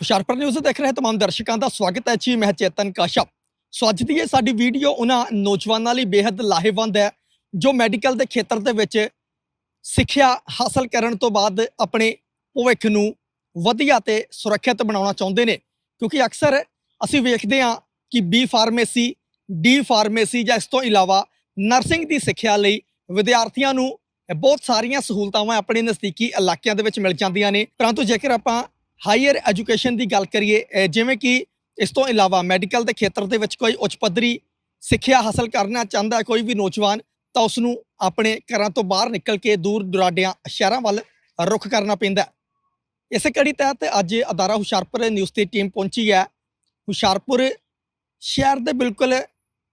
Hoshiarpur news ਦੇਖ ਰਹੇ ਤਮਾਮ ਦਰਸ਼ਕਾਂ ਦਾ ਸਵਾਗਤ ਹੈ ਜੀ, ਮੈਂ ਚੇਤਨ ਕਾਸ਼ਪ। ਸੋ ਅੱਜ ਦੀ ਇਹ ਸਾਡੀ ਵੀਡੀਓ ਉਹਨਾਂ ਨੌਜਵਾਨਾਂ ਲਈ ਬੇहद ਲਾਹੇਵੰਦ ਹੈ, ਜੋ ਮੈਡੀਕਲ ਦੇ ਖੇਤਰ ਦੇ ਵਿੱਚ ਸਿੱਖਿਆ ਹਾਸਲ ਕਰਨ ਤੋਂ ਬਾਅਦ ਆਪਣੇ ਭਵਿੱਖ ਨੂੰ ਵਧੀਆ ਤੇ ਸੁਰੱਖਿਅਤ ਬਣਾਉਣਾ ਚਾਹੁੰਦੇ ਨੇ। ਕਿਉਂਕਿ ਅਕਸਰ ਅਸੀਂ ਵੇਖਦੇ ਹਾਂ ਕਿ ਬੀ ਫਾਰਮੇਸੀ ਡੀ ਫਾਰਮੇਸੀ ਜਾਂ ਇਸ ਤੋਂ ਇਲਾਵਾ ਨਰਸਿੰਗ ਦੀ ਸਿੱਖਿਆ ਲਈ ਵਿਦਿਆਰਥੀਆਂ ਨੂੰ ਬਹੁਤ ਸਾਰੀਆਂ ਸਹੂਲਤਾਵਾਂ ਆਪਣੇ ਨਜ਼ਦੀਕੀ ਇਲਾਕਿਆਂ ਦੇ ਵਿੱਚ ਮਿਲ ਜਾਂਦੀਆਂ ਨੇ। ਪਰੰਤੂ ਜੇਕਰ ਆਪਾਂ ਹਾਇਰ ਐਜੂਕੇਸ਼ਨ ਦੀ ਗੱਲ ਕਰੀਏ ਜਿਵੇਂ ਕਿ ਇਸ ਤੋਂ ਇਲਾਵਾ ਮੈਡੀਕਲ ਦੇ ਖੇਤਰ ਦੇ ਵਿੱਚ ਕੋਈ ਉੱਚ ਪੱਧਰੀ ਸਿੱਖਿਆ ਹਾਸਲ ਕਰਨਾ ਚਾਹੁੰਦਾ ਹੈ ਕੋਈ ਵੀ ਨੌਜਵਾਨ, ਤਾਂ ਉਸ ਨੂੰ ਆਪਣੇ ਘਰਾਂ ਤੋਂ ਬਾਹਰ ਨਿਕਲ ਕੇ ਦੂਰ ਦੁਰਾਡਿਆਂ ਸ਼ਹਿਰਾਂ ਵੱਲ ਰੁਖ ਕਰਨਾ ਪੈਂਦਾ ਹੈ। ਇਸੇ ਕੜੀ ਤਹਿਤ ਅੱਜ ਅਦਾਰਾ ਹੁਸ਼ਿਆਰਪੁਰ ਨਿਊਜ਼ ਦੀ ਟੀਮ ਪਹੁੰਚੀ ਹੈ। ਹੁਸ਼ਿਆਰਪੁਰ ਸ਼ਹਿਰ ਦੇ ਬਿਲਕੁਲ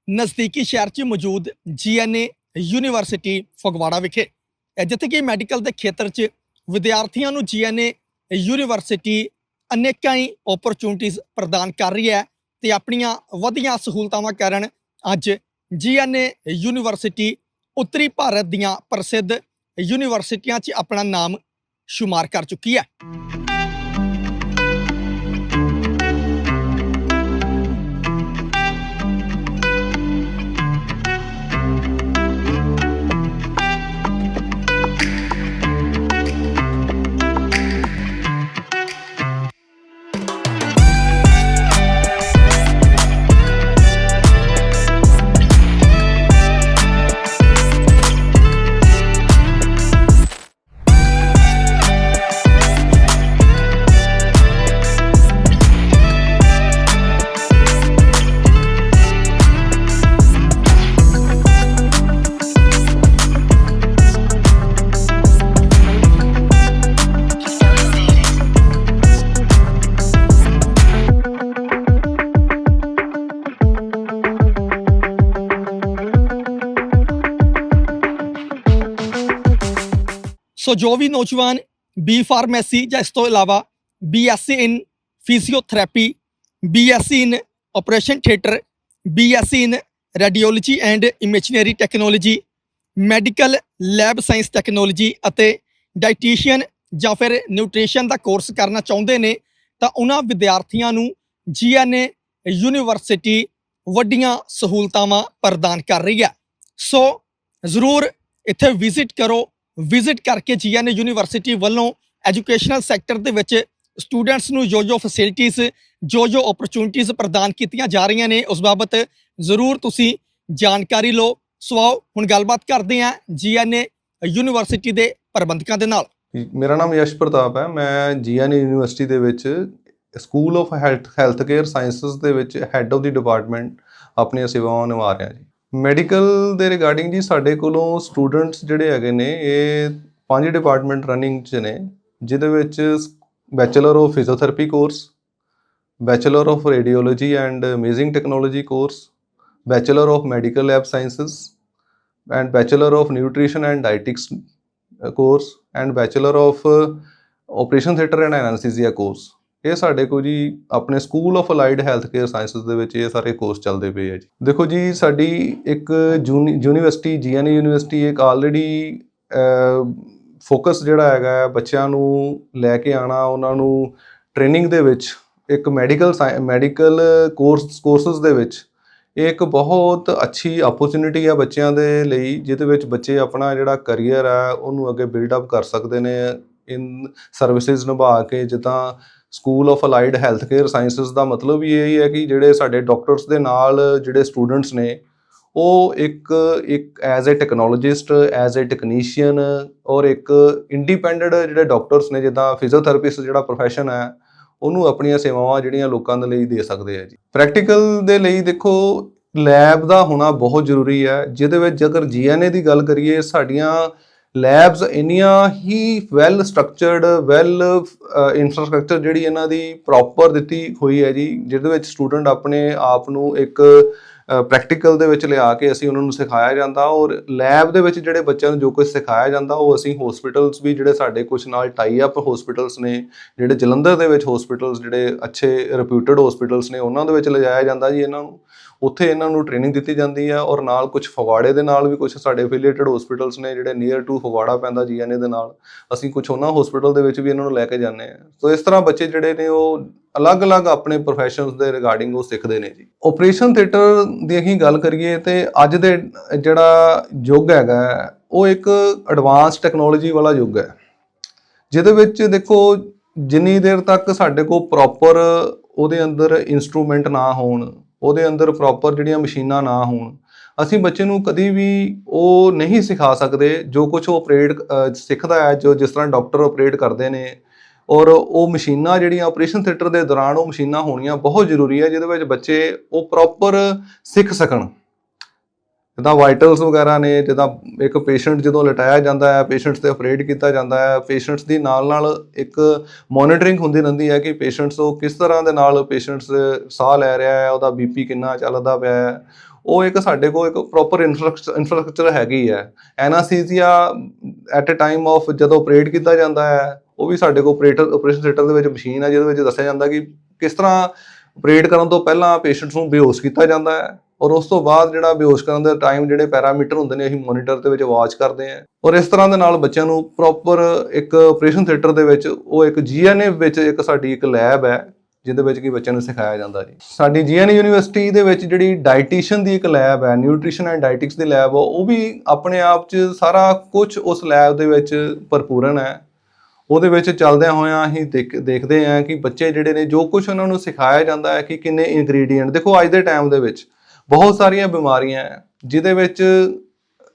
ਨਜ਼ਦੀਕੀ ਸ਼ਹਿਰ 'ਚ ਮੌਜੂਦ ਜੀਐਨਏ ਯੂਨੀਵਰਸਿਟੀ ਫਗਵਾੜਾ ਵਿਖੇ ਜਿੱਥੇ ਕਿ ਮੈਡੀਕਲ ਦੇ ਖੇਤਰ 'ਚ ਵਿਦਿਆਰਥੀਆਂ ਨੂੰ ਜੀਐਨਏ ਯੂਨੀਵਰਸਿਟੀ ਅਨੇਕਾਂ ਹੀ ਓਪਰਚੁਨਿਟੀਆਂ ਪ੍ਰਦਾਨ ਕਰ ਰਹੀ ਹੈ ਤੇ ਆਪਣੀਆਂ ਵਧੀਆਂ ਸਹੂਲਤਾਵਾਂ ਕਾਰਨ ਅੱਜ ਜੀਐਨਏ ਯੂਨੀਵਰਸਿਟੀ ਉੱਤਰੀ ਭਾਰਤ ਦੀਆਂ ਪ੍ਰਸਿੱਧ ਯੂਨੀਵਰਸਿਟੀਆਂ 'ਚ ਆਪਣਾ ਨਾਮ ਸ਼ੁਮਾਰ ਕਰ ਚੁੱਕੀ ਹੈ। ਸੋ ਜੋ ਵੀ ਨੌਜਵਾਨ ਬੀ ਫਾਰਮੇਸੀ ਜਾਂ ਇਸ ਤੋਂ ਇਲਾਵਾ BSc in physiotherapy BSc in operation theatre BSc in radiology and imaginary technology medical lab science technology ਅਤੇ ਡਾਈਟੀਸ਼ੀਅਨ ਜਾਂ ਫਿਰ ਨਿਊਟ੍ਰੀਸ਼ਨ ਦਾ ਕੋਰਸ ਕਰਨਾ ਚਾਹੁੰਦੇ ਨੇ, ਤਾਂ ਉਹਨਾਂ ਵਿਦਿਆਰਥੀਆਂ ਨੂੰ ਜੀਐਨਏ ਯੂਨੀਵਰਸਿਟੀ ਵੱਡੀਆਂ ਸਹੂਲਤਾਵਾਂ ਪ੍ਰਦਾਨ ਕਰ ਰਹੀ ਹੈ। ਸੋ ਜ਼ਰੂਰ ਇੱਥੇ ਵਿਜ਼ਿਟ ਕਰੋ। ਵਿਜ਼ਿਟ ਕਰਕੇ ਜੀਐਨ ਯੂਨੀਵਰਸਿਟੀ ਵੱਲੋਂ ਐਜੂਕੇਸ਼ਨਲ ਸੈਕਟਰ ਦੇ ਵਿੱਚ ਸਟੂਡੈਂਟਸ ਨੂੰ ਜੋ ਜੋ ਫੈਸਿਲਿਟੀਆਂ ਜੋ ਜੋ ਓਪਰਚੁਨਿਟੀਆਂ ਪ੍ਰਦਾਨ ਕੀਤੀਆਂ ਜਾ ਰਹੀਆਂ ਨੇ, ਉਸ ਬਾਬਤ ਜ਼ਰੂਰ ਤੁਸੀਂ ਜਾਣਕਾਰੀ ਲਓ। ਸੋ ਆਓ, ਹੁਣ ਗੱਲਬਾਤ ਕਰਦੇ ਹਾਂ ਜੀਐਨ ਯੂਨੀਵਰਸਿਟੀ ਦੇ ਪ੍ਰਬੰਧਕਾਂ ਦੇ ਨਾਲ। ਮੇਰਾ ਨਾਮ ਯਸ਼ ਪ੍ਰਤਾਪ ਹੈ। ਮੈਂ ਜੀਐਨ ਯੂਨੀਵਰਸਿਟੀ ਦੇ ਵਿੱਚ school of health health care sciences ਦੇ ਵਿੱਚ ਹੈੱਡ ਆਫ ਦੀ ਡਿਪਾਰਟਮੈਂਟ ਆਪਣੀਆਂ ਸੇਵਾਵਾਂ ਨਿਭਾ ਰਿਹਾ ਜੀ। ਮੈਡੀਕਲ ਦੇ ਰਿਗਾਰਡਿੰਗ ਜੀ ਸਾਡੇ ਕੋਲੋਂ ਸਟੂਡੈਂਟਸ ਜਿਹੜੇ ਹੈਗੇ ਨੇ, ਇਹ ਪੰਜ ਡਿਪਾਰਟਮੈਂਟ ਰਨਿੰਗ 'ਚ ਨੇ, ਜਿਹਦੇ ਵਿੱਚ bachelor of physiotherapy course bachelor of radiology and amazing technology course bachelor of medical lab sciences and bachelor of nutrition and dietetics course and bachelor of operation theatre and anaesthesia course ਇਹ ਸਾਡੇ ਕੋਲ ਜੀ ਆਪਣੇ school of allied health care sciences ਦੇ ਵਿੱਚ ਇਹ ਸਾਰੇ course ਚੱਲਦੇ ਪਏ ਆ ਜੀ। ਦੇਖੋ ਜੀ, ਸਾਡੀ ਇੱਕ ਯੂਨੀਵਰਸਿਟੀ ਜੀਐਨ ਯੂਨੀਵਰਸਿਟੀ ਇੱਕ ਆਲਰੇਡੀ ਫੋਕਸ ਜਿਹੜਾ ਹੈਗਾ ਬੱਚਿਆਂ ਨੂੰ ਲੈ ਕੇ ਆਣਾ, ਉਹਨਾਂ ਨੂੰ ਟ੍ਰੇਨਿੰਗ ਦੇ ਵਿੱਚ, ਇੱਕ ਮੈਡੀਕਲ ਮੈਡੀਕਲ ਕੋਰਸ ਕੋਰਸਸ ਦੇ ਵਿੱਚ, ਇਹ ਇੱਕ ਬਹੁਤ ਅੱਛੀ ਓਪਰਚ्युनिटी ਆ ਬੱਚਿਆਂ ਦੇ ਲਈ, ਜਿਹਦੇ ਵਿੱਚ ਬੱਚੇ ਆਪਣਾ ਜਿਹੜਾ ਕੈਰੀਅਰ ਆ, ਉਹਨੂੰ ਅੱਗੇ ਬਿਲਡ ਅਪ ਕਰ ਸਕਦੇ ਨੇ ਇਨ ਸਰਵਿਸਿਜ਼ ਨਿਭਾ ਕੇ, ਜਿੱਦਾਂ school of allied health care sciences ਦਾ ਮਤਲਬ ਹੀ ਇਹ ਹੀ ਹੈ ਕਿ ਜਿਹੜੇ ਸਾਡੇ ਡਾਕਟਰਸ ਦੇ ਨਾਲ ਜਿਹੜੇ ਸਟੂਡੈਂਟਸ ਨੇ, ਉਹ ਇੱਕ ਇੱਕ as a technologist as a technician ਔਰ ਇੱਕ ਇੰਡੀਪੈਂਡੈਂਟ ਜਿਹੜੇ ਡਾਕਟਰਸ ਨੇ, ਜਿੱਦਾਂ ਫਿਜ਼ੀਓਥੈਰੇਪਿਸਟ ਜਿਹੜਾ profession ਹੈ, ਉਹਨੂੰ ਆਪਣੀਆਂ ਸੇਵਾਵਾਂ ਜਿਹੜੀਆਂ ਲੋਕਾਂ ਦੇ ਲਈ ਦੇ ਸਕਦੇ ਆ ਜੀ। ਪ੍ਰੈਕਟੀਕਲ ਦੇ ਲਈ ਦੇਖੋ ਲੈਬ ਦਾ ਹੋਣਾ ਬਹੁਤ ਜ਼ਰੂਰੀ ਹੈ, ਜਿਹਦੇ ਵਿੱਚ ਜੇਕਰ ਜੀਐਨਏ ਦੀ ਗੱਲ ਕਰੀਏ, ਸਾਡੀਆਂ ਲੈਬਸ ਇੰਨੀਆਂ ਹੀ ਵੈਲ ਸਟਰਕਚਰਡ ਵੈਲ ਇਨਫਰਾਸਟ੍ਰਕਚਰ ਜਿਹੜੀ ਇਹਨਾਂ ਦੀ ਪ੍ਰੋਪਰ ਦਿੱਤੀ ਹੋਈ ਹੈ ਜੀ, ਜਿਹਦੇ ਵਿੱਚ ਸਟੂਡੈਂਟ ਆਪਣੇ ਆਪ ਨੂੰ ਇੱਕ ਪ੍ਰੈਕਟੀਕਲ ਦੇ ਵਿੱਚ ਲਿਆ ਕੇ ਅਸੀਂ ਉਹਨਾਂ ਨੂੰ ਸਿਖਾਇਆ ਜਾਂਦਾ ਔਰ ਲੈਬ ਦੇ ਵਿੱਚ ਜਿਹੜੇ ਬੱਚਿਆਂ ਨੂੰ ਜੋ ਕੁਝ ਸਿਖਾਇਆ ਜਾਂਦਾ ਉਹ ਅਸੀਂ ਹਸਪੀਟਲਸ ਵੀ ਜਿਹੜੇ ਸਾਡੇ ਕੁਝ ਨਾਲ ਟਾਈ ਅਪ ਹਸਪੀਟਲਸ ਨੇ, ਜਿਹੜੇ ਜਲੰਧਰ ਦੇ ਵਿੱਚ ਹਸਪੀਟਲਸ ਜਿਹੜੇ ਅੱਛੇ ਰਿਪਿਊਟਡ ਹਸਪੀਟਲਸ ਨੇ, ਉਹਨਾਂ ਦੇ ਵਿੱਚ ਲਿਜਾਇਆ ਜਾਂਦਾ ਜੀ ਇਹਨਾਂ ਨੂੰ। ਉੱਥੇ ਇਹਨਾਂ ਨੂੰ ਟ੍ਰੇਨਿੰਗ ਦਿੱਤੀ ਜਾਂਦੀ ਹੈ ਔਰ ਨਾਲ ਕੁਝ ਫਗਵਾੜੇ ਦੇ ਨਾਲ ਵੀ ਕੁਝ ਸਾਡੇ ਐਫੀਲੀਏਟਡ ਹਸਪੀਟਲਸ ਨੇ ਜਿਹੜੇ ਨੀਅਰ ਟੂ ਫਗਵਾੜਾ ਪੈਂਦਾ ਜੀਐਨਏ ਦੇ ਨਾਲ, ਅਸੀਂ ਕੁਝ ਉਹਨਾਂ ਹਸਪੀਟਲ ਦੇ ਵਿੱਚ ਵੀ ਇਹਨਾਂ ਨੂੰ ਲੈ ਕੇ ਜਾਂਦੇ ਆ ਸੋ ਇਸ ਤਰ੍ਹਾਂ ਬੱਚੇ ਜਿਹੜੇ ਨੇ ਉਹ ਅਲੱਗ-ਅਲੱਗ ਆਪਣੇ ਪ੍ਰੋਫੈਸ਼ਨਸ ਦੇ ਰਿਗਾਰਡਿੰਗ ਉਹ ਸਿੱਖਦੇ ਨੇ ਜੀ। ਆਪਰੇਸ਼ਨ ਥੀਏਟਰ ਦੀ ਅਸੀਂ ਗੱਲ ਕਰੀਏ ਤੇ ਅੱਜ ਦੇ ਜਿਹੜਾ ਯੁੱਗ ਹੈਗਾ, ਉਹ ਇੱਕ ਐਡਵਾਂਸ ਟੈਕਨੋਲੋਜੀ ਵਾਲਾ ਯੁੱਗ ਹੈ। ਜਿਹਦੇ ਵਿੱਚ ਦੇਖੋ ਜਿੰਨੀ ਦੇਰ ਤੱਕ ਸਾਡੇ ਕੋਲ ਪ੍ਰੋਪਰ ਉਹਦੇ ਅੰਦਰ ਇਨਸਟਰੂਮੈਂਟ ਨਾ ਹੋਣ ਉਹਦੇ ਅੰਦਰ ਪ੍ਰੋਪਰ ਜਿਹੜੀਆਂ ਮਸ਼ੀਨਾਂ ਨਾ ਹੋਣ। ਅਸੀਂ ਬੱਚੇ ਨੂੰ ਕਦੀ ਵੀ ਉਹ ਨਹੀਂ ਸਿਖਾ ਸਕਦੇ, ਜੋ ਕੁਝ ਉਹ ਆਪਰੇਟ ਸਿੱਖਦਾ ਹੈ, ਜੋ ਜਿਸ ਤਰ੍ਹਾਂ ਡਾਕਟਰ ਆਪਰੇਟ ਕਰਦੇ ਨੇ। ਔਰ ਉਹ ਮਸ਼ੀਨਾਂ ਜਿਹੜੀਆਂ ਆਪਰੇਸ਼ਨ ਥੀਏਟਰ ਦੇ ਦੌਰਾਨ ਉਹ ਮਸ਼ੀਨਾਂ ਹੋਣੀਆਂ ਬਹੁਤ ਜ਼ਰੂਰੀ ਹੈ, ਜਿਹਦੇ ਵਿੱਚ ਬੱਚੇ ਉਹ ਪ੍ਰੋਪਰ ਸਿੱਖ ਸਕਣ। ਜਿੱਦਾਂ ਵਾਈਟਲਸ ਵਗੈਰਾ ਨੇ, ਜਿੱਦਾਂ ਇੱਕ ਪੇਸ਼ੈਂਟ ਜਦੋਂ ਲਟਾਇਆ ਜਾਂਦਾ ਹੈ ਪੇਸ਼ੈਂਟਸ ਤੇ ਆਪਰੇਟ ਕੀਤਾ ਜਾਂਦਾ ਹੈ ਪੇਸ਼ੈਂਟਸ ਦੀ ਨਾਲ ਨਾਲ ਇੱਕ ਮੋਨੀਟਰਿੰਗ ਹੁੰਦੀ ਰਹਿੰਦੀ ਹੈ ਕਿ ਪੇਸ਼ੈਂਟਸ ਉਹ ਕਿਸ ਤਰ੍ਹਾਂ ਦੇ ਨਾਲ ਪੇਸ਼ੈਂਟਸ ਸਾਹ ਲੈ ਰਿਹਾ ਹੈ, ਉਹਦਾ ਬੀਪੀ ਕਿੰਨਾ ਚੱਲਦਾ ਪਿਆ ਹੈ। ਉਹ ਇੱਕ ਸਾਡੇ ਕੋਲ ਇੱਕ ਪ੍ਰੋਪਰ ਇਨਫਰਾਸਟ੍ਰਕਚਰ ਹੈਗੀ ਹੈ। Anaesthesia at a time of ਜਦੋਂ ਆਪਰੇਟ ਕੀਤਾ ਜਾਂਦਾ ਹੈ, ਉਹ ਵੀ ਸਾਡੇ ਕੋਲ ਆਪਰੇਟਰ ਆਪਰੇਸ਼ਨ ਥੀਏਟਰ ਦੇ ਵਿੱਚ ਮਸ਼ੀਨ ਹੈ, ਜਿਹਦੇ ਵਿੱਚ ਦੱਸਿਆ ਜਾਂਦਾ ਕਿ ਕਿਸ ਤਰ੍ਹਾਂ ਆਪਰੇਟ ਕਰਨ ਤੋਂ ਪਹਿਲਾਂ ਪੇਸ਼ੈਂਟਸ ਨੂੰ ਬੇਹੋਸ਼ ਕੀਤਾ ਜਾਂਦਾ ਹੈ। ਔਰ ਉਸ ਤੋਂ ਬਾਅਦ ਜਿਹੜਾ ਬੇਹੋਸ਼ ਕਰਨ ਦੇ ਟਾਈਮ ਜਿਹੜੇ ਪੈਰਾਮੀਟਰ ਹੁੰਦੇ ਨੇ, ਅਸੀਂ ਮੋਨੀਟਰ ਦੇ ਵਿੱਚ ਵਾਚ ਕਰਦੇ ਹਾਂ। ਔਰ ਇਸ ਤਰ੍ਹਾਂ ਦੇ ਨਾਲ ਬੱਚਿਆਂ ਨੂੰ ਪ੍ਰੋਪਰ ਇੱਕ ਆਪਰੇਸ਼ਨ ਥੀਏਟਰ ਦੇ ਵਿੱਚ, ਉਹ ਇੱਕ ਜੀਐਨਏ ਵਿੱਚ ਇੱਕ ਸਾਡੀ ਇੱਕ ਲੈਬ ਹੈ, ਜਿਹਦੇ ਵਿੱਚ ਕਿ ਬੱਚਿਆਂ ਨੂੰ ਸਿਖਾਇਆ ਜਾਂਦਾ ਜੀ। ਸਾਡੀ ਜੀਐਨਏ ਯੂਨੀਵਰਸਿਟੀ ਦੇ ਵਿੱਚ ਜਿਹੜੀ ਡਾਈਟੀਸ਼ੀਅਨ ਦੀ ਇੱਕ ਲੈਬ ਹੈ ਨਿਊਟ੍ਰੀਸ਼ਨ ਐਂਡ ਡਾਈਟਿਕਸ ਦੀ ਲੈਬ ਉਹ ਵੀ ਆਪਣੇ ਆਪ 'ਚ ਸਾਰਾ ਕੁਝ ਉਸ ਲੈਬ ਦੇ ਵਿੱਚ ਭਰਪੂਰਨ ਹੈ। ਉਹਦੇ ਵਿੱਚ ਚੱਲਦਿਆਂ ਹੋਇਆਂ ਅਸੀਂ ਦੇਖ, ਦੇਖਦੇ ਹਾਂ ਕਿ ਬੱਚੇ ਜਿਹੜੇ ਨੇ ਜੋ ਕੁਝ ਉਹਨਾਂ ਨੂੰ ਸਿਖਾਇਆ ਜਾਂਦਾ ਹੈ ਕਿ ਕਿੰਨੇ ਇਨਗਰੀਡੀਐਂਟ ਦੇਖੋ ਅੱਜ ਦੇ ਟਾਈਮ ਦੇ ਵਿੱਚ ਬਹੁਤ ਸਾਰੀਆਂ ਬਿਮਾਰੀਆਂ ਹੈ, ਜਿਹਦੇ ਵਿੱਚ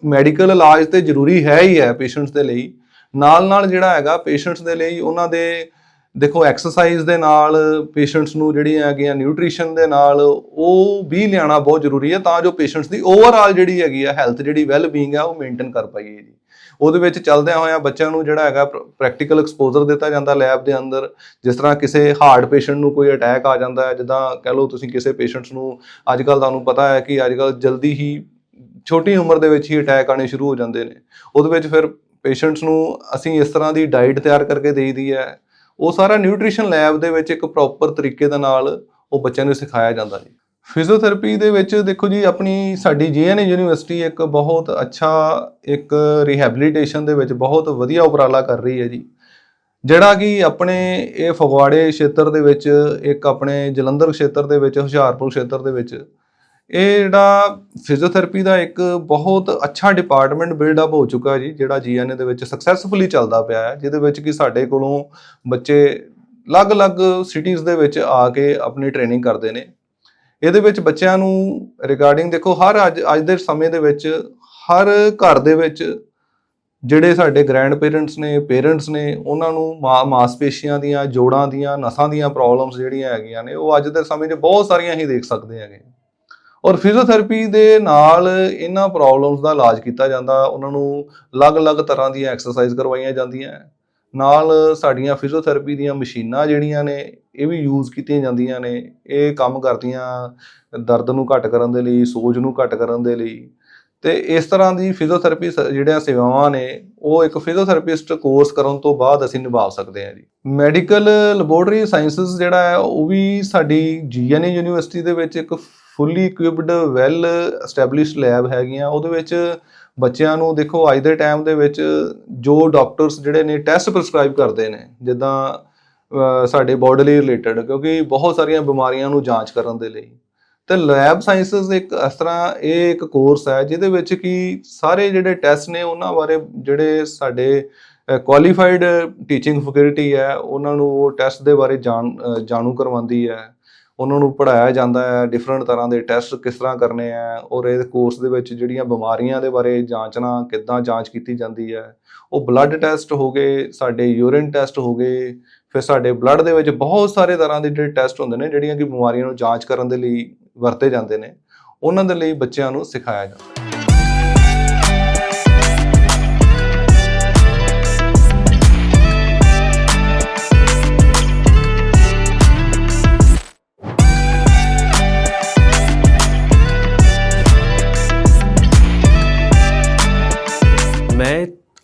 ਮੈਡੀਕਲ ਇਲਾਜ ਤੇ ਜ਼ਰੂਰੀ ਹੈ ਹੀ ਹੈ ਪੇਸ਼ੈਂਟਸ ਦੇ ਲਈ। ਨਾਲ ਨਾਲ ਜਿਹੜਾ ਹੈਗਾ ਪੇਸ਼ੈਂਟਸ ਦੇ ਲਈ ਉਹਨਾਂ ਦੇ, ਦੇਖੋ ਐਕਸਰਸਾਈਜ਼ ਦੇ ਨਾਲ ਪੇਸ਼ੈਂਟਸ ਨੂੰ ਜਿਹੜੀਆਂ ਹੈਗੀਆਂ ਨਿਊਟ੍ਰੀਸ਼ਨ ਦੇ ਨਾਲ ਉਹ ਵੀ ਲਿਆਣਾ ਬਹੁਤ ਜ਼ਰੂਰੀ ਹੈ, ਤਾਂ ਜੋ ਪੇਸ਼ੈਂਟਸ ਦੀ ਓਵਰਆਲ ਜਿਹੜੀ ਹੈਗੀ ਆ ਹੈਲਥ ਜਿਹੜੀ ਵੈਲ ਬੀਇੰਗ ਆ ਉਹ ਮੇਨਟੇਨ ਕਰ ਪਾਈਏ ਜੀ। ਉਹਦੇ ਵਿੱਚ ਚੱਲਦਿਆਂ ਹੋਇਆਂ ਬੱਚਿਆਂ ਨੂੰ ਜਿਹੜਾ ਹੈਗਾ ਪ੍ਰੈਕਟੀਕਲ ਐਕਸਪੋਜ਼ਰ ਦਿੱਤਾ ਜਾਂਦਾ ਲੈਬ ਦੇ ਅੰਦਰ, ਜਿਸ ਤਰ੍ਹਾਂ ਕਿਸੇ ਹਾਰਟ ਪੇਸ਼ੈਂਟ ਨੂੰ ਕੋਈ ਅਟੈਕ ਆ ਜਾਂਦਾ ਹੈ, ਜਿੱਦਾਂ ਕਹਿ ਲਓ ਤੁਸੀਂ ਕਿਸੇ ਪੇਸ਼ੈਂਟਸ ਨੂੰ ਅੱਜ ਕੱਲ ਤੁਹਾਨੂੰ ਪਤਾ ਹੈ ਕਿ ਅੱਜ ਕੱਲ ਜਲਦੀ ਹੀ ਛੋਟੀ ਉਮਰ ਦੇ ਵਿੱਚ ਹੀ ਅਟੈਕ ਆਣੇ ਸ਼ੁਰੂ ਹੋ ਜਾਂਦੇ ਨੇ। ਉਹਦੇ ਵਿੱਚ ਫਿਰ ਪੇਸ਼ੈਂਟਸ ਨੂੰ ਅਸੀਂ ਇਸ ਤਰ੍ਹਾਂ ਦੀ ਡਾਈਟ ਤਿਆਰ ਕਰਕੇ ਦੇਈਦੀ ਹੈ। ਉਹ ਸਾਰਾ ਨਿਊਟ੍ਰੀਸ਼ਨ ਲੈਬ ਦੇ ਵਿੱਚ ਇੱਕ ਪ੍ਰੋਪਰ ਤਰੀਕੇ ਦੇ ਨਾਲ ਉਹ ਬੱਚਿਆਂ ਨੂੰ ਸਿਖਾਇਆ ਜਾਂਦਾ ਜੀ ਫਿਜ਼ੀਓਥੈਰੇਪੀ ਦੇ ਵਿੱਚ ਦੇਖੋ ਜੀ, ਆਪਣੀ ਸਾਡੀ ਜੀਐਨਏ ਯੂਨੀਵਰਸਿਟੀ ਇੱਕ ਬਹੁਤ ਅੱਛਾ ਇੱਕ ਰਿਹੈਬਿਲਿਟੇਸ਼ਨ ਦੇ ਵਿੱਚ ਬਹੁਤ ਵਧੀਆ ਉਪਰਾਲਾ ਕਰ ਰਹੀ ਹੈ ਜੀ। ਜਿਹੜਾ ਕਿ ਆਪਣੇ ਇਹ ਫਗਵਾੜੇ ਖੇਤਰ ਦੇ ਵਿੱਚ, ਇੱਕ ਆਪਣੇ ਜਲੰਧਰ ਖੇਤਰ ਦੇ ਵਿੱਚ, ਹੁਸ਼ਿਆਰਪੁਰ ਖੇਤਰ ਦੇ ਵਿੱਚ, ਇਹ ਜਿਹੜਾ ਫਿਜ਼ੀਓਥੈਰੇਪੀ ਦਾ ਇੱਕ ਬਹੁਤ ਅੱਛਾ ਡਿਪਾਰਟਮੈਂਟ ਬਿਲਡ ਅਪ ਹੋ ਚੁੱਕਾ ਹੈ ਜੀ ਜਿਹੜਾ ਜੀਐਨਏ ਦੇ ਵਿੱਚ ਸਕਸੈਸਫੁਲੀ ਚੱਲਦਾ ਪਿਆ ਹੈ, ਜਿਹਦੇ ਵਿੱਚ ਕਿ ਸਾਡੇ ਕੋਲੋਂ ਬੱਚੇ ਅਲੱਗ-ਅਲੱਗ ਸਿਟੀਜ਼ ਦੇ ਵਿੱਚ ਆ ਕੇ ਆਪਣੀ ਟ੍ਰੇਨਿੰਗ ਕਰਦੇ ਨੇ। ਇਹਦੇ ਵਿੱਚ ਬੱਚਿਆਂ ਨੂੰ ਰਿਗਾਰਡਿੰਗ ਦੇਖੋ, ਹਰ ਅੱਜ ਅੱਜ ਦੇ ਸਮੇਂ ਦੇ ਵਿੱਚ, ਹਰ ਘਰ ਦੇ ਵਿੱਚ ਜਿਹੜੇ ਸਾਡੇ ਗ੍ਰੈਂਡ ਪੇਰੈਂਟਸ ਨੇ ਪੇਰੈਂਟਸ ਨੇ, ਉਹਨਾਂ ਨੂੰ ਮਾ- ਮਾਸਪੇਸ਼ੀਆਂ ਦੀਆਂ, ਜੋੜਾਂ ਦੀਆਂ, ਨਸਾਂ ਦੀਆਂ ਪ੍ਰੋਬਲਮਸ ਜਿਹੜੀਆਂ ਹੈਗੀਆਂ ਨੇ, ਉਹ ਅੱਜ ਦੇ ਸਮੇਂ 'ਚ ਬਹੁਤ ਸਾਰੀਆਂ ਹੀ ਦੇਖ ਸਕਦੇ ਹੈਗੇ। ਔਰ ਫਿਜ਼ੀਓਥੈਰੇਪੀ ਦੇ ਨਾਲ ਇਹਨਾਂ ਪ੍ਰੋਬਲਮਸ ਦਾ ਇਲਾਜ ਕੀਤਾ ਜਾਂਦਾ, ਉਹਨਾਂ ਨੂੰ ਅਲੱਗ-ਅਲੱਗ ਤਰ੍ਹਾਂ ਦੀਆਂ ਐਕਸਰਸਾਈਜ਼ ਕਰਵਾਈਆਂ ਜਾਂਦੀਆਂ। ਨਾਲ ਸਾਡੀਆਂ ਫਿਜ਼ੀਓਥੈਰੇਪੀ ਦੀਆਂ ਮਸ਼ੀਨਾਂ ਜਿਹੜੀਆਂ ਨੇ, ਇਹ ਵੀ ਯੂਜ਼ ਕੀਤੀਆਂ ਜਾਂਦੀਆਂ ਨੇ। ਇਹ ਕੰਮ ਕਰਦੀਆਂ ਦਰਦ ਨੂੰ ਘੱਟ ਕਰਨ ਦੇ ਲਈ, ਸੋਜ ਨੂੰ ਘੱਟ ਕਰਨ ਦੇ ਲਈ। ਤੇ ਇਸ ਤਰ੍ਹਾਂ ਦੀ ਫਿਜ਼ੀਓਥੈਰੇਪੀ ਸ- ਜਿਹੜੀਆਂ ਸੇਵਾਵਾਂ ਨੇ, ਉਹ ਇੱਕ ਫਿਜ਼ੀਓਥੈਰੇਪਿਸਟ ਕੋਰਸ ਕਰਨ ਤੋਂ ਬਾਅਦ ਅਸੀਂ ਨਿਭਾ ਸਕਦੇ ਹਾਂ ਜੀ। ਮੈਡੀਕਲ ਲੈਬੋਰੇਟਰੀ ਸਾਇੰਸਸ ਜਿਹੜਾ ਹੈ, ਉਹ ਵੀ ਸਾਡੀ ਜੀਐਨਏ ਯੂਨੀਵਰਸਿਟੀ ਦੇ ਵਿੱਚ ਇੱਕ fully equipped well established lab ਹੈਗੀਆਂ। ਉਹਦੇ ਵਿੱਚ ਬੱਚਿਆਂ ਨੂੰ ਦੇਖੋ ਅੱਜ ਦੇ ਟਾਈਮ ਦੇ ਵਿੱਚ ਜੋ ਡਾਕਟਰਸ ਜਿਹੜੇ ਨੇ ਟੈਸਟ ਪ੍ਰਸਕ੍ਰਾਈਬ ਕਰਦੇ ਨੇ ਜਿੱਦਾਂ ਅਹ, ਸਾਡੇ ਬੋਡੀਲੀ ਰਿਲੇਟਡ ਕਿਉਂਕਿ ਬਹੁਤ ਸਾਰੀਆਂ ਬਿਮਾਰੀਆਂ ਨੂੰ ਜਾਂਚ ਕਰਨ ਦੇ ਲਈ। ਤੇ ਲੈਬ ਸਾਇੰਸਸ ਇੱਕ ਇਸ ਤਰ੍ਹਾਂ ਇਹ ਇੱਕ ਕੋਰਸ ਹੈ ਜਿਹਦੇ ਵਿੱਚ ਕਿ ਸਾਰੇ ਜਿਹੜੇ ਟੈਸਟ ਨੇ ਉਹਨਾਂ ਬਾਰੇ ਜਿਹੜੇ ਸਾਡੇ ਕੁਆਲੀਫਾਈਡ ਟੀਚਿੰਗ ਫੈਕਲਟੀ ਹੈ ਉਹਨਾਂ ਨੂੰ ਉਹ ਟੈਸਟ ਦੇ ਬਾਰੇ ਜਾਣ ਜਾਣੂ ਕਰਵਾਉਂਦੀ ਹੈ। ਉਹਨਾਂ ਨੂੰ ਪੜਾਇਆ ਜਾਂਦਾ ਹੈ ਡਿਫਰੈਂਟ ਤਰ੍ਹਾਂ ਦੇ ਟੈਸਟ ਕਿਸ ਤਰ੍ਹਾਂ ਕਰਨੇ ਆ ਔਰ ਇਹ ਕੋਰਸ ਦੇ ਵਿੱਚ ਜਿਹੜੀਆਂ ਬਿਮਾਰੀਆਂ ਦੇ ਬਾਰੇ ਜਾਂਚਣਾ ਕਿੱਦਾਂ ਜਾਂਚ ਕੀਤੀ ਜਾਂਦੀ ਹੈ, ਉਹ ਬਲੱਡ ਟੈਸਟ ਹੋ ਗਏ, ਸਾਡੇ ਯੂਰਿਨ ਟੈਸਟ ਹੋ ਗਏ, ਫਿਰ ਸਾਡੇ ਬਲੱਡ ਦੇ ਵਿੱਚ ਬਹੁਤ ਸਾਰੇ ਤਰ੍ਹਾਂ ਦੇ ਜਿਹੜੇ ਟੈਸਟ ਹੁੰਦੇ ਨੇ, ਜਿਹੜੀਆਂ ਕਿ ਬਿਮਾਰੀਆਂ ਨੂੰ ਜਾਂਚ ਕਰਨ ਦੇ ਲਈ ਵਰਤੇ ਜਾਂਦੇ ਨੇ, ਉਹਨਾਂ ਦੇ ਲਈ ਬੱਚਿਆਂ ਨੂੰ ਸਿਖਾਇਆ ਜਾਂਦਾ। ਹੈ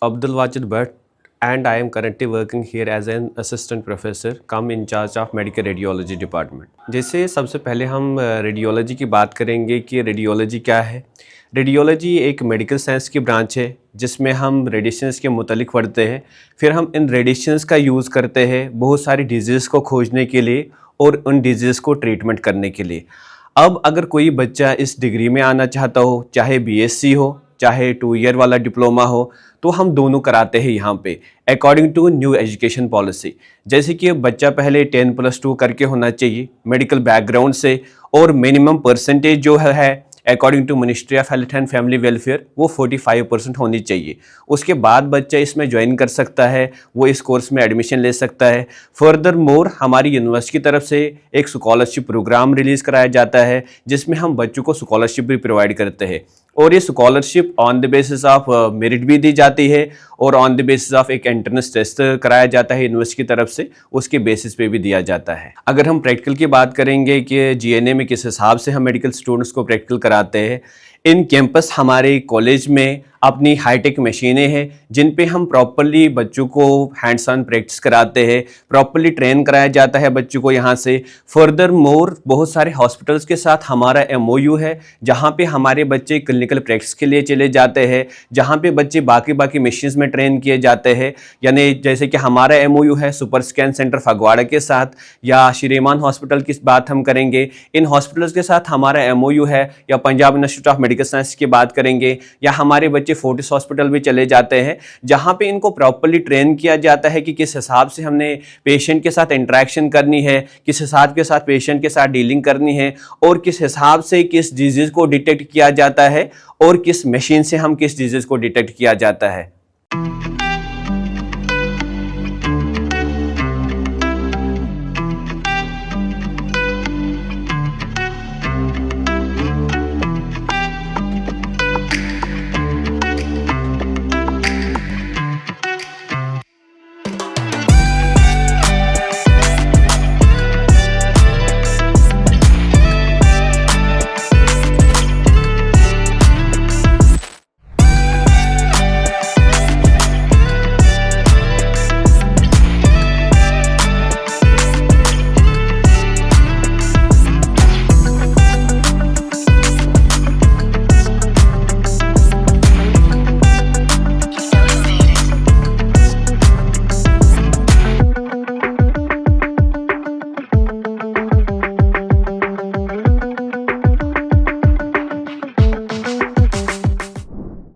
Abdul Wajid Bhatt and I am currently working here as an assistant professor come in charge of medical radiology department. जैसे सबसे पहले हम रेडियोलॉजी की बात करेंगे कि रेडियोलॉजी क्या है। रेडियोलॉजी एक मेडिकल साइंस की ब्रांच है, जिसमें हम रेडिएशंस के मुतलिक पढ़ते हैं। फिर हम इन रेडिएशंस का यूज़ करते हैं बहुत सारी डिज़ीज़ को खोजने के लिए और उन डिज़ीज़ को ट्रीटमेंट करने के लिए। अब अगर कोई बच्चा इस डिग्री में आना चाहता हो, चाहे बीएससी हो चाहे टू ईयर वाला डिप्लोमा हो तो हम दोनों कराते हैं यहाँ पे according to new education policy जैसे कि बच्चा पहले टेन प्लस टू करके होना चाहिए मेडिकल बैकग्राउंड से और मिनिमम परसेंटेज जो है, according to ministry of health and family welfare वो 45 परसेंट होनी चाहिए। उसके बाद बच्चा इसमें ज्वाइन कर सकता है वो इस कोर्स में एडमिशन ले सकता है। फर्दर मोर हमारी यूनिवर्सिटी की तरफ़ से एक स्कॉलरशिप प्रोग्राम रिलीज़ कराया जाता है जिसमें हम बच्चों को स्कॉलरशिप भी प्रोवाइड करते हैं। और ये scholarship on the basis of merit भी दी जाती है और ऑन द बेसिस ऑफ़ एक एंट्रेंस टेस्ट कराया जाता है यूनिवर्सिटी की तरफ़ से, उसके बेसिस पे भी दिया जाता है। अगर हम प्रैक्टिकल की बात करेंगे कि जीएनए में किस हिसाब से हम मेडिकल स्टूडेंट्स को प्रैक्टिकल कराते हैं, इन कैंपस हमारे कॉलेज में अपनी हाईटेक मशीनें हैं, जिन पे हम प्रॉपरली बच्चों को हैंड्स ऑन प्रैक्टिस कराते हैं प्रॉपरली ट्रेन कराया जाता है बच्चों को यहाँ से। फर्दर मोर बहुत सारे हॉस्पिटल्स के साथ हमारा एमओयू है, जहाँ पे हमारे बच्चे क्लिनिकल प्रैक्टिस के लिए चले जाते हैं, जहाँ पे बच्चे बाकी बाकी मशीन्स में ट्रेन किए जाते हैं। यानी जैसे कि हमारा एमओयू है सुपर स्कैन सेंटर फगवाड़ा के साथ, या श्रीमान हॉस्पिटल की बात हम करेंगे। इन हॉस्पिटल्स के साथ हमारा एमओयू है, या Punjab institute of medical science की बात करेंगे, या हमारे बच्चे फोर्टिस हॉस्पिटल भी चले जाते हैं, जहाँ पे इनको प्रॉपरली ट्रेन किया जाता है कि किस हिसाब से हमने पेशेंट के साथ इंट्रैक्शन करनी है, किस हिसाब के साथ पेशेंट के साथ डीलिंग करनी है, और किस हिसाब से किस डिज़ीज़ को डिटेक्ट किया जाता है, और किस मशीन से हम किस डिज़ीज़ को डिटेक्ट किया जाता है।